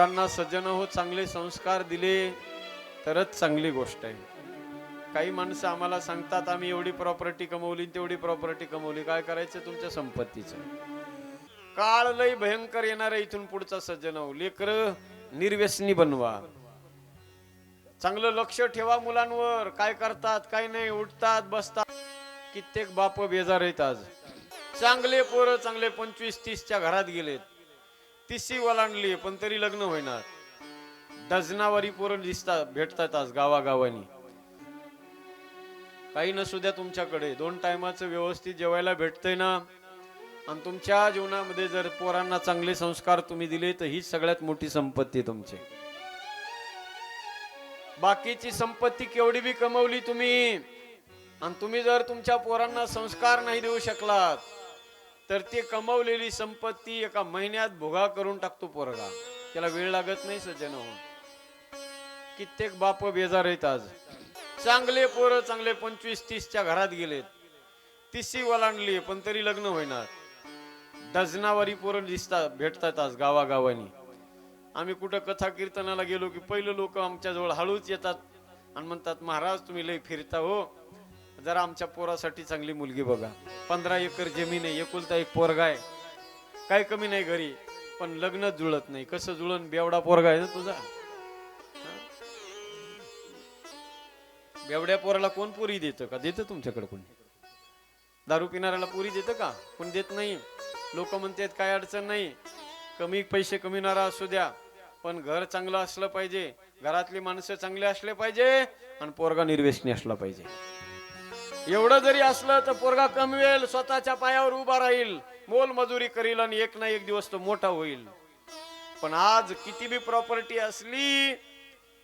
पोरांना सज्जन हो चांगले संस्कार दिले तरच चांगली गोष्ट आहे. काही माणसं आम्हाला सांगतात आम्ही एवढी प्रॉपर्टी कमवली तेवढी प्रॉपर्टी कमवली. काय करायचं? तुमच्या संपत्तीचं काळ लय भयंकर येणार आहे इथून पुढचा सज्जन हो. लेकर निर्व्यसनी बनवा. चांगलं लक्ष ठेवा मुलांवर. काय करतात काय नाही उठतात बसतात. कित्येक बाप बेजार आहेत आज. चांगले पोरं चांगले पंचवीस तीसच्या घरात गेलेत. तिसी ओलांडली पण तरी लग्न होईनात डझनावारी पोरं दिसतात भेटतात आज गावागावानी. काही नसू द्या तुमच्याकडे दोन टायमाचं व्यवस्थित जेवायला भेटतंय ना. आणि तुमच्या जीवनामध्ये जर पोरांना चांगले संस्कार तुम्ही दिले तर हीच सगळ्यात मोठी संपत्ती तुमची. बाकीची संपत्ती केवढी बी कमवली तुम्ही आणि तुम्ही जर तुमच्या पोरांना संस्कार नाही देऊ शकलात तर ते कमवलेली संपत्ती एका महिन्यात भोगा करून टाकतो पोरगा. त्याला वेळ लागत नाही सज्जन हो कित्येक बाप बेजार आहेत आज. चांगले पोरं चांगले पंचवीस तीसच्या घरात गेलेत. तिसरी ओलांडली पण तरी लग्न होईनात. डझनावारी पोरं दिसतात भेटतात आज गावागावानी. आम्ही कुठं कथा कीर्तनाला गेलो की पहिलं लोक आमच्याजवळ हळूच येतात आणि म्हणतात महाराज तुम्ही लय फिरता हो. जरा आमच्या पोरासाठी चांगली मुलगी बघा. पंधरा एकर जमीन आहे एकुलता एक पोरगा आहे. काय कमी नाही घरी पण लग्न जुळत नाही. कसं जुळन बेवडा पोरगा आहे ना तुझा? बेवड्या पोराला कोण पुरी देतं का? देतं तुमच्याकडे कोणी? दारू पिणाऱ्याला पुरी देतं का? कोण देत नाही. लोक म्हणतात काय अडचण नाही. कमी पैसे कमीणारा असू द्या. पण घर चांगलं असलं पाहिजे. घरातली माणसं चांगली असले पाहिजे आणि पोरगा निर्वेशनी असला पाहिजे. एवढं जरी असलं तर पोरगा कमवेल स्वतःच्या पायावर उभा राहील मोल मजुरी करील आणि एक ना एक दिवस तो मोठा होईल. पण आज किती बी प्रॉपर्टी असली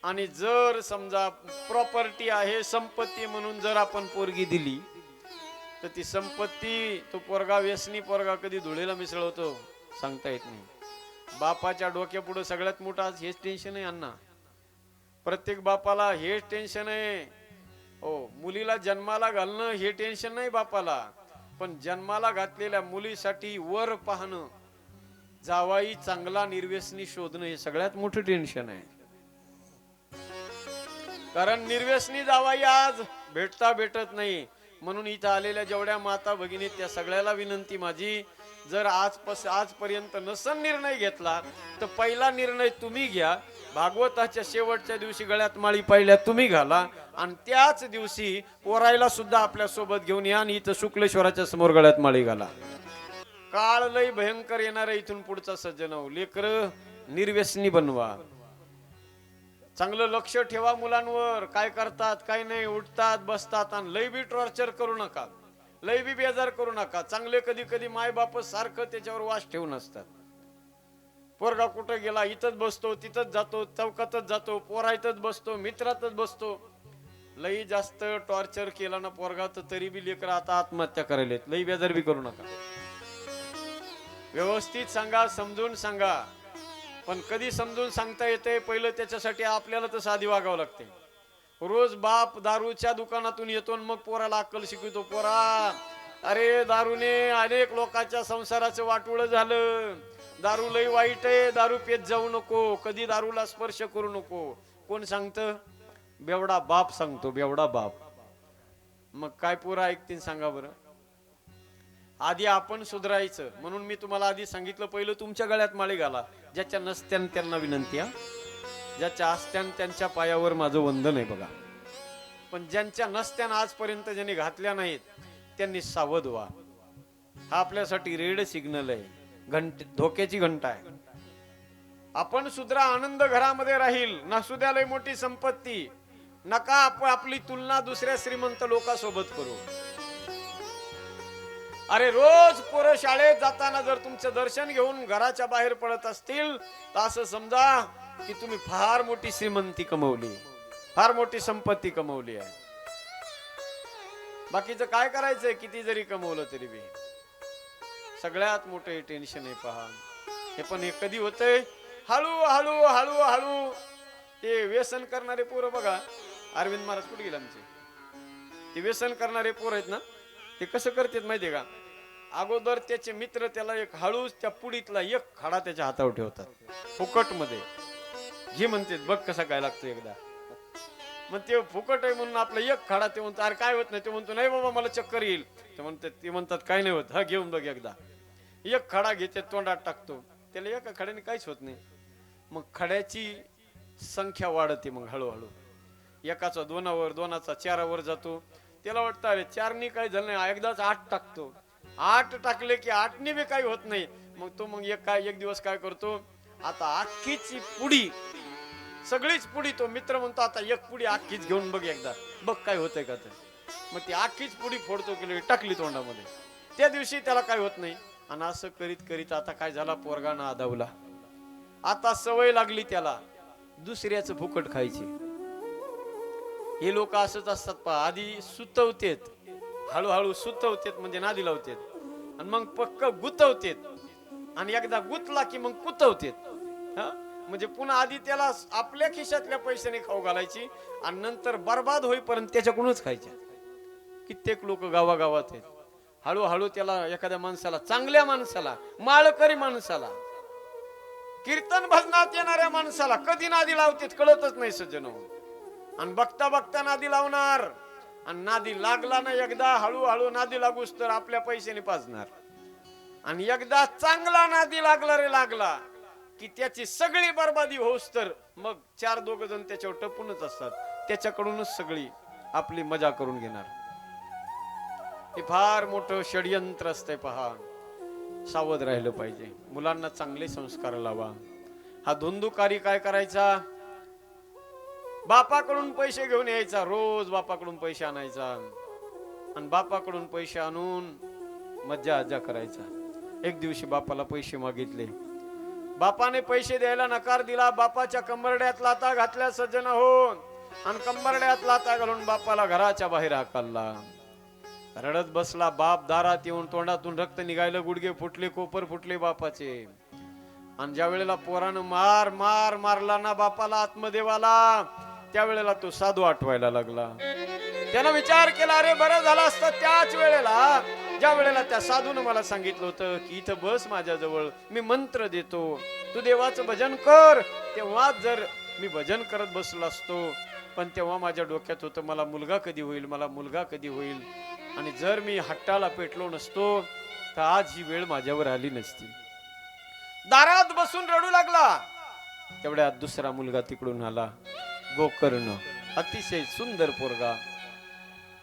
आणि जर समजा प्रॉपर्टी आहे संपत्ती म्हणून जर आपण पोरगी दिली तर ती संपत्ती तो पोरगा व्यसनी पोरगा कधी धुळेला मिसळवतो सांगता येत नाही. बापाच्या डोक्यापुढे सगळ्यात मोठं आज हेच टेन्शन आहे अण्णा. प्रत्येक बापाला हेच टेन्शन आहे हो मुलीला जन्माला घालणं हे टेन्शन नाही बापाला. पण जन्माला घातलेल्या मुलीसाठी वर पाहणं जावाई चांगला निर्व्यसनी शोधणं हे सगळ्यात मोठं टेन्शन आहे. कारण निर्व्यसनी जावाई आज भेटता भेटत नाही. म्हणून इथं आलेल्या जेवढ्या माता भगिनी त्या सगळ्याला विनंती माझी जर आज पस आजपर्यंत नसन निर्णय घेतला तर पहिला निर्णय तुम्ही घ्या. भागवताच्या शेवटच्या दिवशी गळ्यात माळी पाहिल्या तुम्ही घाला. आणि त्याच दिवशी पोरायला सुद्धा आपल्यासोबत घेऊन या आणि इथं शुक्लेश्वराच्या समोर गळ्यात माळी घाला. काळ लय भयंकर येणार आहे इथून पुढचा सज्जन लेकर निर्व्यसनी बनवा. चांगलं लक्ष ठेवा मुलांवर. काय करतात काय नाही उठतात बसतात आणि लय बी टॉर्चर करू नका. लय बी बेजार करू नका. चांगले कधी कधी माय बाप सारखं त्याच्यावर वास ठेवून असतात. पोरगा कुठं गेला? इथंच बसतो तिथंच जातो चौकातच जातो पोरायतच बसतो मित्रातच बसतो. लई जास्त टॉर्चर केला ना पोरगा तर तरी बी लेकर आता आत्महत्या करायला लई बेजार बी करू नका. व्यवस्थित सांगा समजून सांगा. पण कधी समजून सांगता येते पहिलं त्याच्यासाठी आपल्याला तर साधी वागावं लागते. रोज बाप दारूच्या दुकानातून येतो मग पोराला अक्कल शिकवतो पोरा अरे दारूने अनेक लोकांच्या संसाराचं वाटोळ झालं. दारू लई वाईट आहे दारू पेत जाऊ नको. कधी दारूला स्पर्श करू नको. कोण सांगतं? बेवडा बाप सांगतो बेवडा बाप. मग काय पुरा ऐकतील सांगा बरं. आधी आपण सुधारायचं म्हणून मी तुम्हाला आधी सांगितलं पहिलं तुमच्या गळ्यात माळी घाला. ज्याच्या नसत्यान त्यांना विनंती हा. ज्याच्या असत्यान त्यांच्या पायावर माझं वंदन आहे बघा. पण ज्यांच्या नसत्यान आजपर्यंत ज्यांनी घातल्या नाहीत त्यांनी सावध व्हा. हा आपल्यासाठी रेड सिग्नल आहे. घंट धोक्याची घंटा आहे. आपण सुधरा आनंद घरामध्ये राहील नसुद्या लय मोठी संपत्ती. नका आपण आपली तुलना दुसऱ्या श्रीमंत लोकांसोबत करू. अरे रोज पोरं शाळेत जाताना जर तुमचं दर्शन घेऊन घराच्या बाहेर पडत असतील तर असं समजा की तुम्ही फार मोठी श्रीमंती कमवली. फार मोठी संपत्ती कमवली आहे. बाकीचं काय करायचंय? किती जरी कमवलं तरी बी. सगळ्यात मोठं टेन्शन आहे पहा. हे पण हे कधी होतंय? हळू हळू हळू हळू. ते व्यसन करणारे पोरं बघा. अरविंद महाराज कुठे गेले आमचे? ते व्यसन करणारे पोर आहेत ना ते कसं करतात माहितीये का? अगोदर त्याचे मित्र त्याला एक हळूच त्या पुडीतला एक खडा त्याच्या हातावर ठेवतात फुकटमध्ये घे म्हणते बघ कसा काय लागतो एकदा. मग ते फुकट आहे म्हणून आपला एक खडा ते म्हणतो अरे काय होत नाही? ते म्हणतो नाही बाबा मला चक्कर येईल. ते म्हणतात ते म्हणतात काय नाही होत. हा घेऊन बघ एकदा. एक खडा घेते तोंडात टाकतो. त्याला एका खड्याने काहीच होत नाही. मग खड्याची संख्या वाढते मग हळूहळू. एकाचा दोनावर दोनाचा चारावर जातो. त्याला वाटतं अरे चारनी काही झालं नाही एकदाच आठ टाकतो. आठ टाकले की आठने बी काही होत नाही. मग तो मग एक काय एक दिवस काय करतो आता अख्खीची पुडी सगळीच पुडी तो मित्र म्हणतो आता एक पुडी अख्खीच घेऊन बघ एकदा बघ काय होतंय का तर मग ती अख्खीच पुडी फोडतो की टाकली तोंडामध्ये. त्या दिवशी त्याला काय होत नाही. आणि असं करीत करीत आता काय झाला पोरगाना आदावला. आता सवय लागली त्याला दुसऱ्याचं फुकट खायची. हे लोक असंच असतात पहा आधी सुतवतेत हळूहळू सुतवतेत म्हणजे नादी लावतेत. आणि मग पक्क गुतवतेत. आणि एकदा गुतला की मग कुतवतेत. म्हणजे पुन्हा आधी त्याला आपल्या खिशातल्या पैशाने खाऊ घालायची आणि नंतर बर्बाद होईपर्यंत त्याच्याकडूनच खायच्या. कित्येक लोक गावागावात आहेत. हळूहळू त्याला एखाद्या माणसाला चांगल्या माणसाला माळकरी माणसाला कीर्तन भजनात येणाऱ्या माणसाला कधी नादी लावतेत कळतच नाही सज्जन हो. आणि बघता बघता नादी लावणार. आणि नादी लागला ना एकदा हळूहळू नादी लागूस तर आपल्या पैशाने पाजणार. आणि एकदा चांगला नादी लागला रे लागला की त्याची सगळी बर्बादी होऊस तर मग चार दोघ जण त्याच्यावर टपूनच असतात. त्याच्याकडूनच सगळी आपली मजा करून घेणार. हे फार मोठं षडयंत्र असतंय पहा. सावध राहिलं पाहिजे. मुलांना चांगले संस्कार लावा. हा धुंदुकारी काय करायचा? बापाकडून पैसे घेऊन यायचा रोज बापाकडून पैसे आणायचा. आणि बापाकडून पैसे आणून मज्जा आज्जा करायचा. एक दिवशी बापाला पैसे मागितले. बापाने पैसे द्यायला नकार दिला बापाच्या कंबरड्यात लाता घातल्या सज्जन होऊन आणि कंबरड्यात लाता घालून बापाला घराच्या बाहेर हाकलला रडत बसला बाप दारात येऊन तोंडातून रक्त निघायला गुडघे फुटले कोपर फुटले बापाचे. आणि ज्या वेळेला पोरानं मार मार मारला ना बापाला आत्मदेवाला त्यावेळेला तो साधू आठवायला लागला. त्यानं विचार केला अरे बरं झाला असतं त्याच वेळेला. ज्या वेळेला त्या साधून मला सांगितलं होतं की इथं बस माझ्याजवळ मी मंत्र देतो. तू देवाचं भजन कर. तेव्हा जर मी भजन करत बसलो असतो पण तेव्हा माझ्या डोक्यात होतं मला मुलगा कधी होईल? मला मुलगा कधी होईल? आणि जर मी हट्टाला पेटलो नसतो तर आज ही वेळ माझ्यावर आली नसती. दारात बसून रडू लागला. तेवढ्यात दुसरा मुलगा तिकडून आला. गोकर्ण. अतिशय सुंदर पोरगा.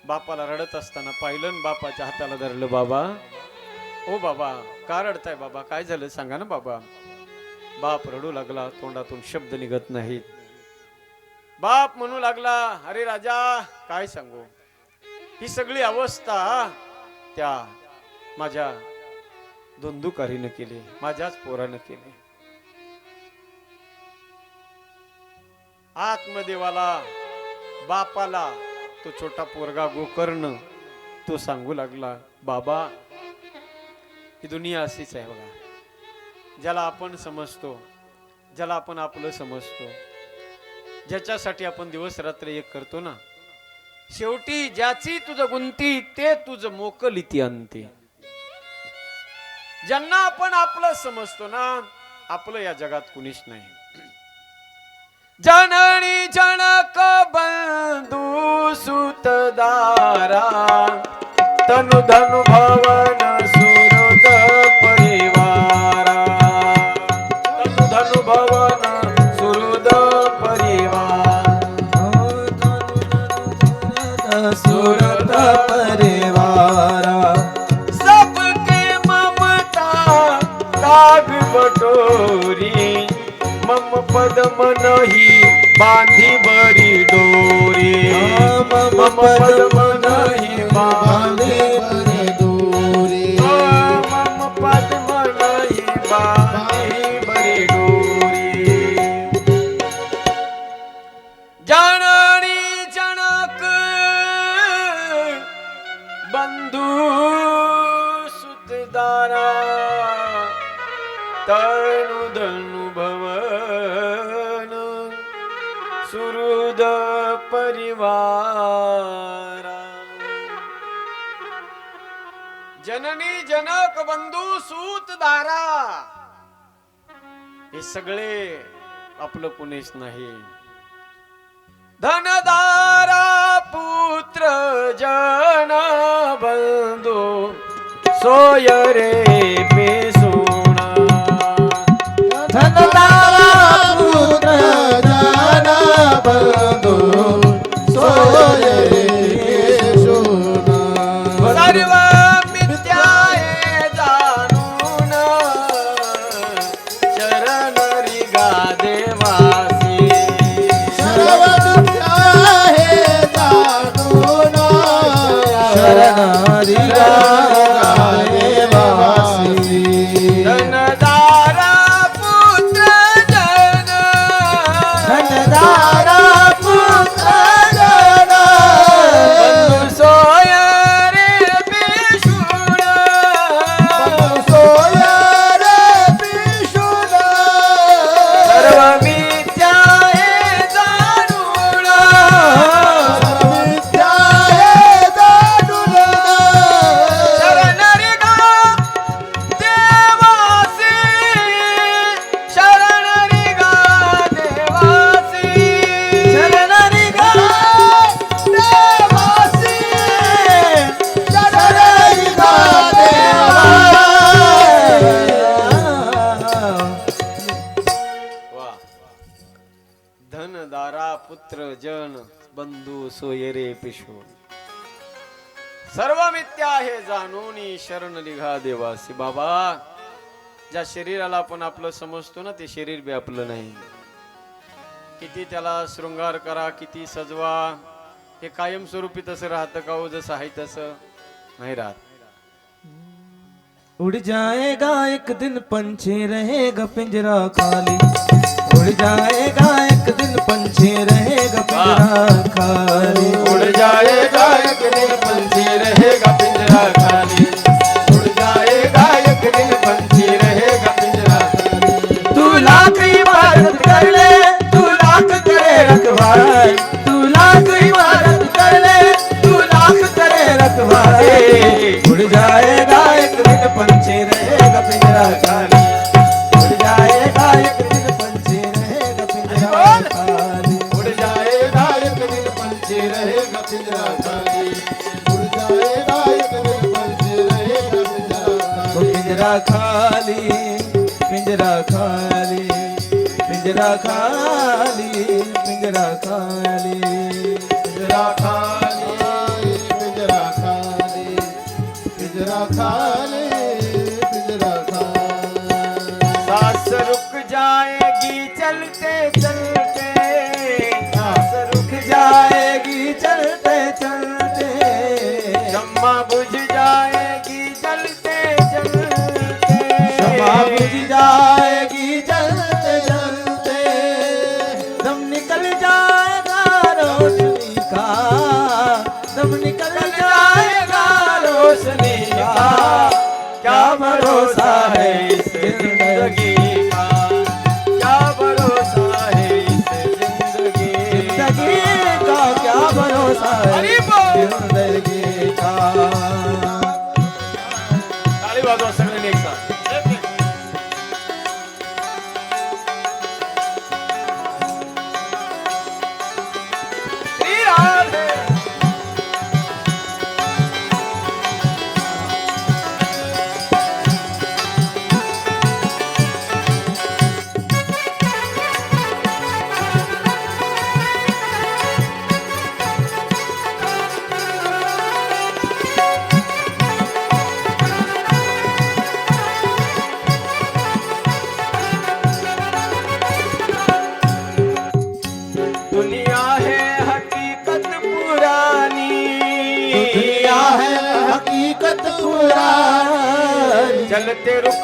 बापाला रडत असताना पाहिलं बापाच्या हाताला धरलं बाबा. ओ बाबा का रडताय बाबा? काय झालं? सांगा ना बाबा. बाप रडू लागला तोंडातून शब्द निघत नाहीत. बाप म्हणू लागला अरे राजा काय सांगू? ही सगळी अवस्था त्या माझ्या धुंदुकारीनं केली माझ्याच पोरानं केली. आत्मदेवाला बापाला तो छोटा पोरगा गोकर्ण तो सांगू लागला बाबा ही दुनिया अशीच आहे बघा. ज्याला आपण समजतो ज्याला आपण आपलं समजतो ज्याच्यासाठी आपण दिवस रात्र एक करतो ना शेवटी ज्याची तुझं गुंती ते तुझं मोकल इति अंती ज्यांना आपण आपलं समजतो ना आपलं या जगात कुणीच नाही. જનણી જણક બંધુ સુત દારા. તનુ ધનુ ભવન સુરત પરિવારા. તનુ ધનુ ભવન સુરત પરિવાર. સુરત पद मनही बांधी बरी डोरी. मम पद मनहि बांधे जननी जनक बंधू सूत दारा. हे सगळे आपलं कुणीच नाही. धनदारा पुत्र जन बंधू सोय रे पेसोणा धनदारा पुत्र बंधू सोय मित्र जन बंधू सोयरे पिशो सर्व मित्या आहे जाणून शरण लिघा देवासी बाबा. ज्या शरीराला आपण आपलं समजतो ना ते शरीर बी आपलं नाही. किती त्याला शृंगार करा किती सजवा. हे कायमस्वरूपी तसं राहतं का हो जसं आहे तसं? नाही राहत. उड जाएगा एक दिन पंछी रहेगा पिंजरा खाली. उड़ जाएगा, एक दिन पंछी रहेगा पिंजरा खाली। उड़ जाएगा, एक दिन पंछी रहेगा पिंजरा खाली। उड़ जाएगा, एक दिन जाएगी चलते चलते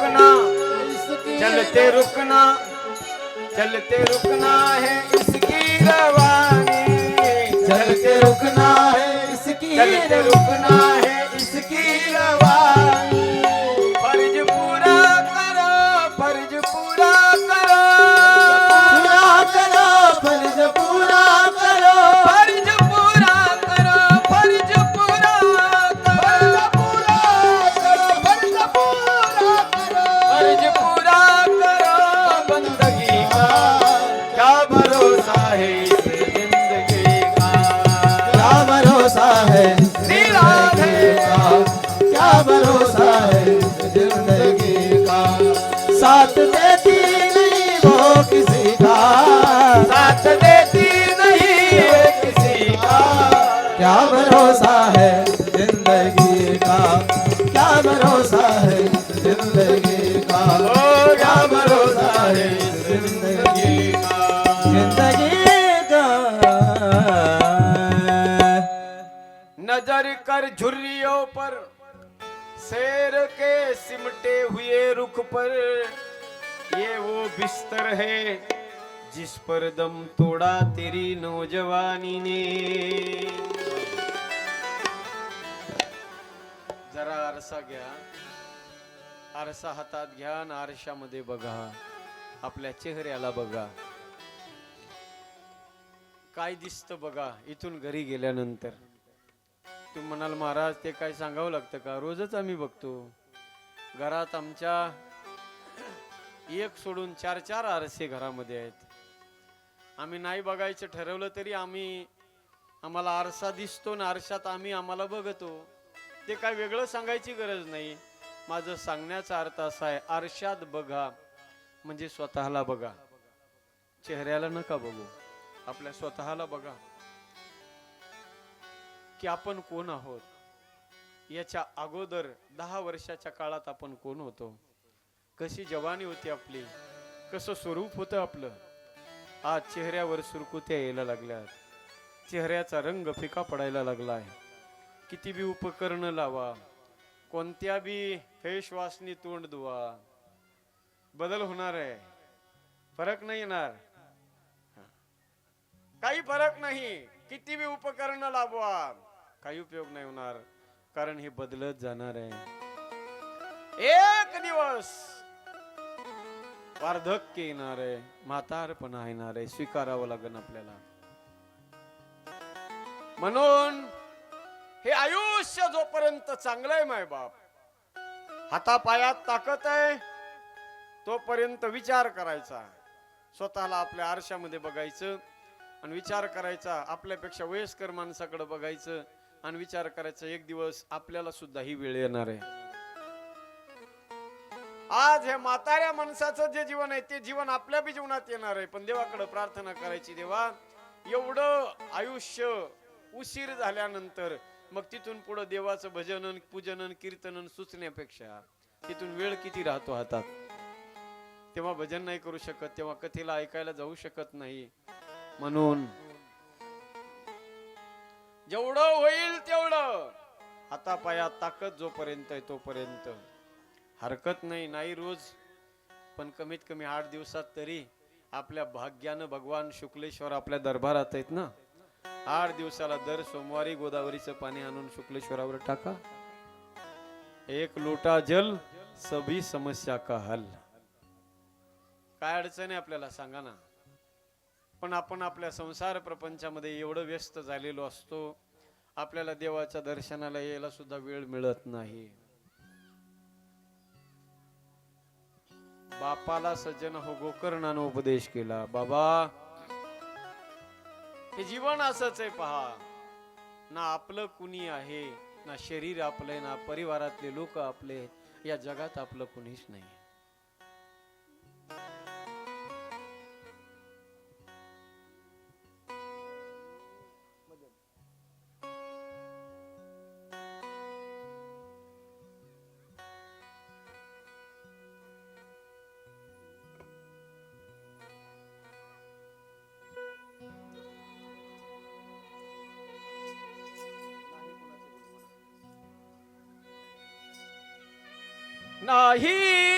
कृष्ण क्या भरोसा है ज़िंदगी का? क्या भरोसा है ज़िंदगी का? क्या भरोसा है ज़िंदगी ज़िंदगी का। नज़र कर झुर्रियों पर, शेर के सिमटे हुए रुख पर, ये वो बिस्तर है जिस पर दम तोड़ा तेरी नौजवानी ने जरा आरसा घ्या. आरसा हातात घ्या आणि आरशामध्ये बघा. आपल्या चेहऱ्याला बघा. काय दिसतं बघा इथून घरी गेल्यानंतर. तुम्ही म्हणाल महाराज ते काय सांगावं लागतं का? रोजच आम्ही बघतो. घरात आमच्या एक सोडून चार चार आरसे घरामध्ये आहेत. आम्ही नाही बघायचं ठरवलं तरी आम्ही आम्हाला आरसा दिसतो ना आरशात आम्ही आम्हाला बघतो. ते काय वेगळं सांगायची गरज नाही. माझं सांगण्याचा अर्थ असा आहे आरशात बघा म्हणजे स्वतःला बघा. चेहऱ्याला नका बघू. आपल्या स्वतःला बघा. की आपण कोण आहोत? याच्या अगोदर दहा वर्षाच्या काळात आपण कोण होतो? कशी जवानी होती आपली? कसं स्वरूप होतं आपलं? आज चेहऱ्यावर सुरकुत्या यायला लागल्यात चेहऱ्याचा रंग फिका पडायला लागलाय किती बी उपकरणं लावा. कोणत्या बी फेशवासनी तोंड धुवा. बदल होणार आहे. फरक नाही येणार. काही फरक नाही. किती बी उपकरण लाभवा काही उपयोग नाही होणार. कारण हे बदलत जाणार आहे. एक दिवस. वार्धक्य येणार आहे म्हातारपणा येणार आहे स्वीकारावं लागेल आपल्याला. म्हणून हे आयुष्य जोपर्यंत चांगलं आहे माय बाप हातापायात ताकद आहे तोपर्यंत विचार करायचा. स्वतःला आपल्या आरशामध्ये बघायचं आणि विचार करायचा आपल्यापेक्षा वयस्कर माणसाकडे बघायचं आणि विचार करायचा एक दिवस आपल्याला सुद्धा ही वेळ येणार आहे. आज हे म्हाताऱ्या माणसाचं जे जीवन आहे ते जीवन आपल्या बी जीवनात येणार आहे. पण देवाकडे प्रार्थना करायची देवा एवढं आयुष्य उशीर झाल्यानंतर मग तिथून पुढे देवाचं भजनन पूजनन कीर्तनन सुचण्यापेक्षा तिथून वेळ किती राहतो हातात? तेव्हा भजन नाही करू शकत तेव्हा कथेला ऐकायला जाऊ शकत नाही. म्हणून जेवढं होईल तेवढं हातापायात ताकद जोपर्यंत आहे तोपर्यंत. हरकत नाही नाही रोज पण कमीत कमी आठ दिवसात तरी आपल्या भाग्यानं भगवान शुक्लेश्वर आपल्या दरबारात आहेत ना? आठ दिवसाला दर सोमवारी गोदावरीचं पाणी आणून शुक्लेश्वरावर टाका. एक लोटा जल सभी समस्या का हल. काय अडचण आहे आपल्याला सांगा ना? पण आपण आपल्या संसार प्रपंचामध्ये एवढं व्यस्त झालेलो असतो आपल्याला देवाच्या दर्शनाला यायला सुद्धा वेळ मिळत नाही. बापाला सज्जन हो गोकर्णानं उपदेश केला बाबा हे जीवन असंच आहे पहा. ना आपलं कुणी आहे ना शरीर आपलंय ना परिवारातले लोक आपले या जगात आपलं कुणीच नाही नाही रे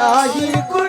नाही कुणाचे